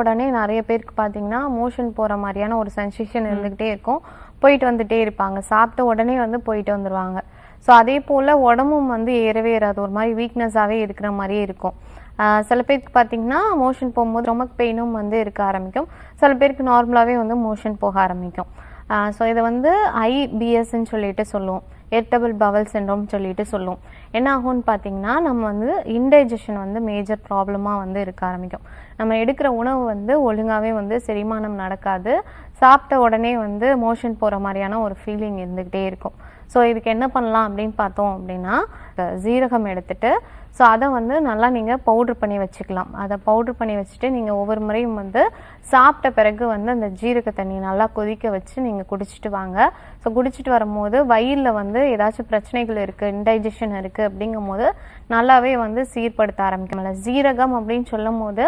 உடனே நிறைய பேருக்கு பார்த்தீங்கன்னா மோஷன் போகிற மாதிரியான ஒரு சென்சேஷன் இருந்துக்கிட்டே இருக்கும். போயிட்டு வந்துட்டே இருப்பாங்க. சாப்பிட்ட உடனே வந்து போயிட்டு வந்துடுவாங்க ஸோ அதே போல் உடம்பும் வந்து ஏறவே ஏறாது. ஒரு மாதிரி வீக்னஸாகவே இருக்கிற மாதிரியே இருக்கும். சில பேருக்கு பார்த்தீங்கன்னா மோஷன் போகும்போது ரொம்ப பெயினும் வந்து இருக்க ஆரம்பிக்கும். சில பேருக்கு நார்மலாகவே வந்து மோஷன் போக ஆரம்பிக்கும். ஸோ இதை வந்து ஐபிஎஸ்ன்னு சொல்லிட்டு சொல்லுவோம். எர்டபிள் பவல் சிண்ட்ரோம் சொல்லிட்டு சொல்லுவோம் என்ன ஆகும்னு பார்த்தீங்கன்னா நம்ம வந்து இன்டைஜஷன் வந்து மேஜர் ப்ராப்ளமாக வந்து இருக்க ஆரம்பிக்கும். நம்ம எடுக்கிற உணவு வந்து ஒழுங்காகவே வந்து செரிமானம் நடக்காது. சாப்பிட்ட உடனே வந்து மோஷன் போகிற மாதிரியான ஒரு ஃபீலிங் இருந்துக்கிட்டே இருக்கும். ஸோ இதுக்கு என்ன பண்ணலாம் அப்படின்னு பார்த்தோம் அப்படின்னா ஜீரகம் எடுத்துட்டு ஸோ அதை வந்து நல்லா நீங்கள் பவுட்ரு பண்ணி வச்சுக்கலாம். அதை பவுட்ரு பண்ணி வச்சுட்டு நீங்கள் ஒவ்வொரு முறையும் வந்து சாப்பிட்ட பிறகு வந்து அந்த ஜீரக தண்ணி நல்லா கொதிக்க வச்சு நீங்கள் குடிச்சிட்டு வாங்க. ஸோ குடிச்சிட்டு வரும்போது வயிறில் வந்து ஏதாச்சும் பிரச்சனைகள் இருக்குது இன்டைஜஷன் இருக்குது அப்படிங்கும்போது நல்லாவே வந்து சீர்படுத்த ஆரம்பிக்கும் ஜீரகம் அப்படின்னு சொல்லும் போது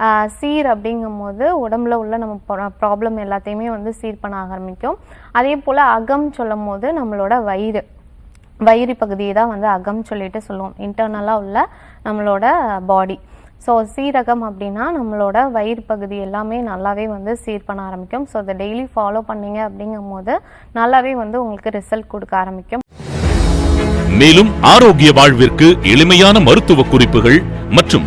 சீர் சீர் அப்படிங்கும்போது உடம்புல உள்ள நம்ம ப்ராப்ளம் எல்லாத்தையுமே வந்து சீர் பண்ண ஆரம்பிக்கும். அதே போல் அகம் சொல்லும் போது நம்மளோட வயிறு. வயிறு பகுதியை தான் வந்து அகம் சொல்லிட்டு சொல்லுவோம். இன்டர்னலாக உள்ள நம்மளோட பாடி ஸோ சீரகம் அப்படின்னா நம்மளோட வயிறு பகுதி எல்லாமே நல்லாவே வந்து சீர் பண்ண ஆரம்பிக்கும். ஸோ அதை டெய்லி ஃபாலோ பண்ணீங்க அப்படிங்கும்போது நல்லாவே வந்து உங்களுக்கு ரிசல்ட் கொடுக்க ஆரம்பிக்கும். மேலும் ஆரோக்கிய வாழ்விற்கு எளிமையான மருத்துவ குறிப்புகள் மற்றும்